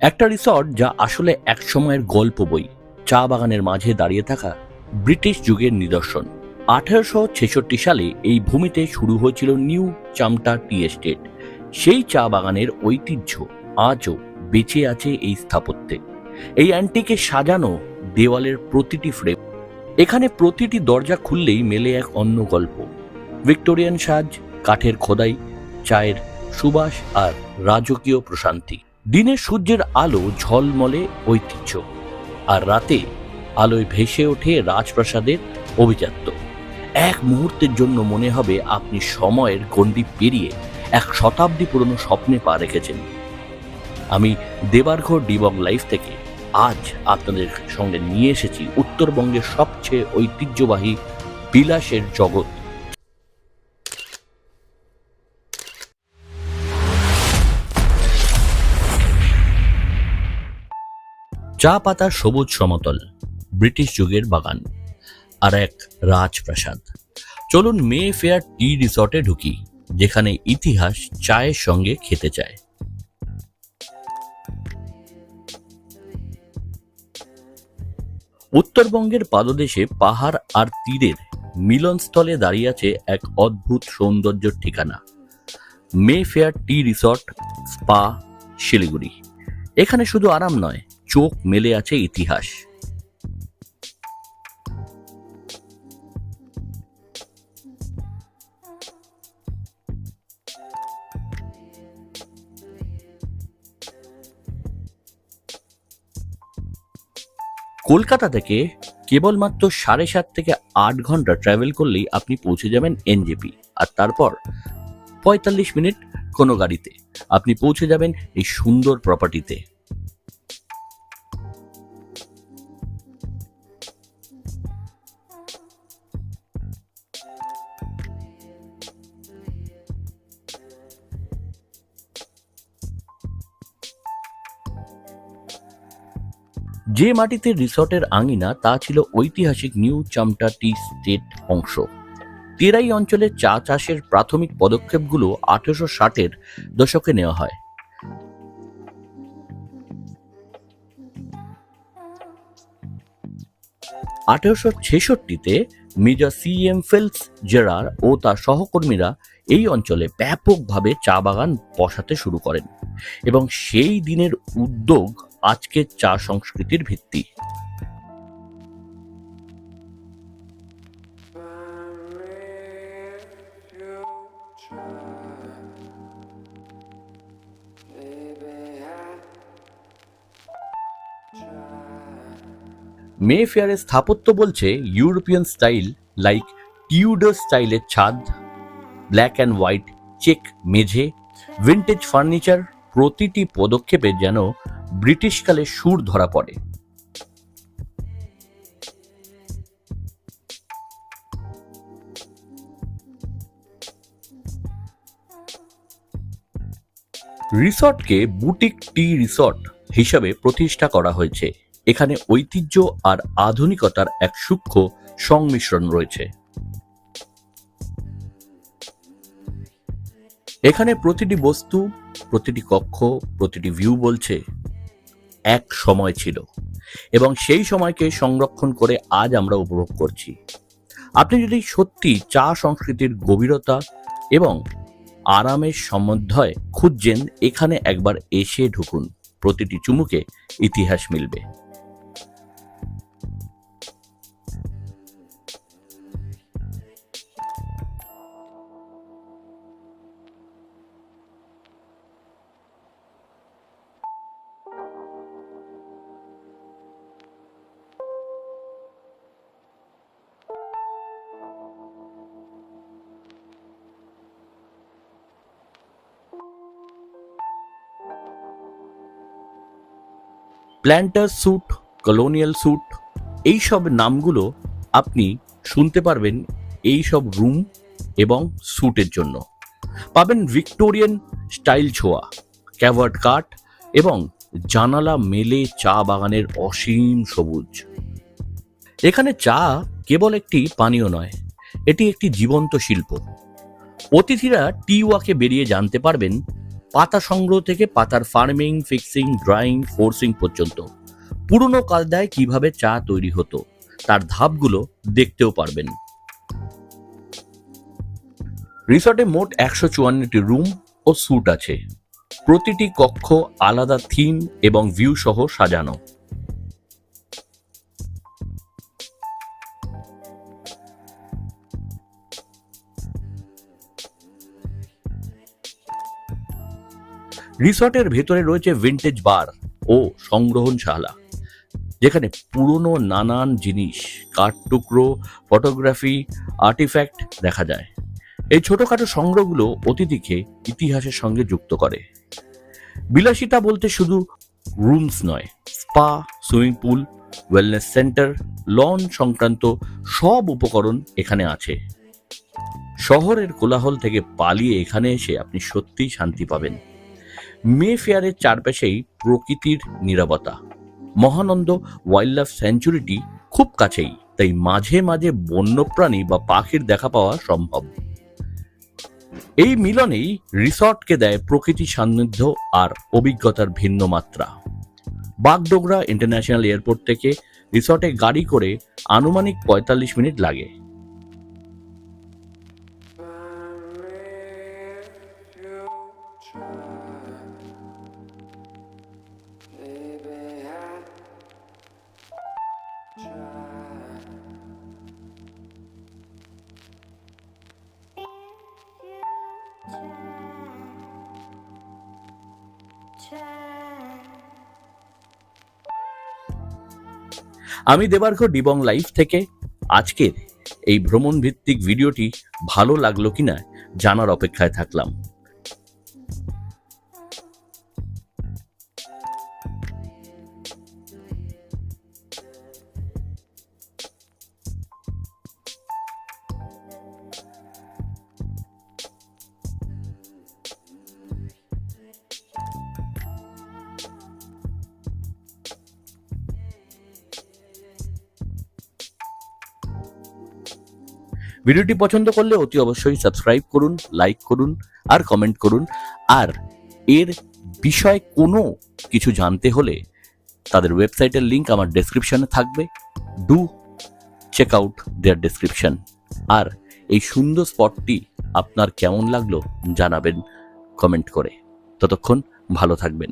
একটা রিসর্ট যা আসলে এক সময়ের গল্প বই। চা বাগানের মাঝে দাঁড়িয়ে থাকা ব্রিটিশ যুগের নিদর্শন। আঠারোশো ছেষট্টি সালে এই ভূমিতে শুরু হয়েছিল নিউ চামটা টি এস্টেট। সেই চা বাগানের ঐতিহ্য আজও বেঁচে আছে এই স্থাপত্যে। এই অ্যান্টিকে সাজানো দেওয়ালের প্রতিটি ফ্রেম এখানে প্রতিটি দরজা খুললেই মেলে এক অন্য গল্প। ভিক্টোরিয়ান সাজ, কাঠের খোদাই, চায়ের সুবাস আর রাজকীয় প্রশান্তি। দিনে সূর্যের আলো ঝলমলে ঐতিহ্য, আর রাতে আলোয় ভেসে ওঠে রাজপ্রাসাদের অভিজাত্য। এক মুহূর্তের জন্য মনে হবে আপনি সময়ের গণ্ডি পেরিয়ে এক শতাব্দী পুরনো স্বপ্নে পা রেখেছেন। আমি দেবারঘর ডিবং লাইফ থেকে আজ আপনাদের সঙ্গে নিয়ে এসেছি উত্তরবঙ্গের সবচেয়ে ঐতিহ্যবাহী বিলাসের জগৎ। চা পাতার সবুজ সমতল, ব্রিটিশ যুগের বাগান আর এক রাজপ্রাসাদ। চলুন মে ফেয়ার টি রিসর্টে ঢুকি, যেখানে ইতিহাস চায়ের সঙ্গে খেতে চায়। উত্তরবঙ্গের পাদদেশে পাহাড় আর তীরের মিলনস্থলে দাঁড়িয়ে আছে এক অদ্ভুত সৌন্দর্যের ঠিকানা। Mayfair tea resort, spa, Siliguri. এখানে শুধু আরাম নয় চোখ মেলে আছে ইতিহাস। কলকাতা থেকে কেবলমাত্র সাড়ে সাত থেকে আট ঘণ্টা ট্রাভেল করলেই আপনি পৌঁছে যাবেন এনজেপি আর তারপর পঁয়তাল্লিশ মিনিট কোনো গাড়িতে। আপনি পৌঁছে যাবেন এই সুন্দর প্রপার্টিতে যে মাটিতে রিসর্টের আঙিনা, তা ছিল ঐতিহাসিক নিউ চামটা টি স্টেট অংশ। তেরাই অঞ্চলে চা চাষের প্রাথমিক পদক্ষেপগুলো আঠেরোশো ষাটের দশকে নেওয়া হয়। আঠেরোশো ছেষট্টিতে মেজর সি এম ফেলস জেরার ও তার সহকর্মীরা এই অঞ্চলে ব্যাপকভাবে চা বাগান বসাতে শুরু করেন এবং সেই দিনের উদ্যোগ আজকের চা সংস্কৃতির ভিত্তি। মে ফেয়ারের স্থাপত্য বলছে ইউরোপিয়ান স্টাইল লাইক টিউডার স্টাইলের ছাদ ব্ল্যাক অ্যান্ড হোয়াইট চেক মেঝে ভিন্টেজ ফার্নিচার প্রতিটি পদক্ষেপে যেন ব্রিটিশকালে সুর ধরা পড়ে। রিসর্টকে বুটিক টি রিসর্ট হিসাবে প্রতিষ্ঠা করা হয়েছে। এখানে ঐতিহ্য আর আধুনিকতার এক সূক্ষ্ম সংমিশ্রণ রয়েছে। এখানে প্রতিটি বস্তু, প্রতিটি কক্ষ, প্রতিটি ভিউ বলছে। এক সময় ছিল। এবং সেই সময়কে সংরক্ষণ করে আজ আমরা উপভোগ করছি। আপনি যদি সত্যি চা সংস্কৃতির গভীরতা এবং আরামের সমন্বয় খুঁজছেন, এখানে একবার এসে ঢুকুন। প্রতিটি চুমুকে ইতিহাস মিলবে। প্ল্যান্টার স্যুট, কলোনিয়াল স্যুট এই সব নামগুলো আপনি শুনতে পারবেন এই সব রুম এবং স্যুটের জন্য। পাবেন ভিক্টোরিয়ান স্টাইল ছোঁয়া, ক্যাভার্ড কাঠ এবং জানালা মেলে চা বাগানের অসীম সবুজ। এখানে চা কেবল একটি পানীয় নয়, এটি একটি জীবন্ত শিল্প। অতিথিরা টি ওয়াকে বেরিয়ে জানতে পারবেন পাতা সংগ্রহ থেকে পাতার ফার্মিং, ফিক্সিং, ড্রাইং, ফোর্সিং পর্যন্ত। পুরনো কালদায় কীভাবে চা তৈরি হতো, তার ধাপগুলো দেখতেও পারবেন। রিসর্টে মোট একশো চুয়ান্নটি রুম ও স্যুট আছে। প্রতিটি কক্ষ আলাদা থিম এবং ভিউ সহ সাজানো। রিসর্টের ভেতরে রয়েছে ভিন্টেজ বার ও সংগ্রহণশালা, যেখানে পুরনো নানান জিনিস, কাঠ টুকরো ফটোগ্রাফি আর্টিফ্যাক্ট দেখা যায়। এই ছোটোখাটো সংগ্রহগুলো অতিথিকে ইতিহাসের সঙ্গে যুক্ত করে। বিলাসিতা বলতে শুধু রুমস নয় spa swimming pool wellness centre lawn সংক্রান্ত সব উপকরণ এখানে আছে। শহরের কোলাহল থেকে পালিয়ে এখানে এসে আপনি সত্যিই শান্তি পাবেন। মে ফেয়ারের চারপাশেই প্রকৃতির নিরাপত্তা মহানন্দ ওয়াইল্ড লাইফ স্যাঞ্চুরিটি খুব কাছেই, তাই মাঝে মাঝে বন্যপ্রাণী বা পাখির দেখা পাওয়া সম্ভব। এই মিলনেই রিসর্টকে দেয় প্রকৃতি সান্নিধ্য আর অভিজ্ঞতার ভিন্ন মাত্রা। বাগডোগরা ইন্টারন্যাশনাল এয়ারপোর্ট থেকে রিসর্টে গাড়ি করে আনুমানিক পঁয়তাল্লিশ মিনিট লাগে। আমি দেবার্ঘ ডিবং লাইফ থেকে আজকের এই ভ্রমণ ভিত্তিক ভিডিওটি ভালো লাগল কিনা জানার অপেক্ষায় থাকলাম। ভিডিওটি পছন্দ করলে অতি অবশ্যই সাবস্ক্রাইব করুন লাইক করুন আর কমেন্ট করুন। আর এর বিষয়ে কোনো কিছু জানতে হলে তাদের ওয়েবসাইটের লিংক আমার ডেসক্রিপশনে থাকবে। Do check out their description আর এই সুন্দর স্পটটি আপনার কেমন লাগল জানাবেন কমেন্ট করে। ততক্ষণ ভালো থাকবেন।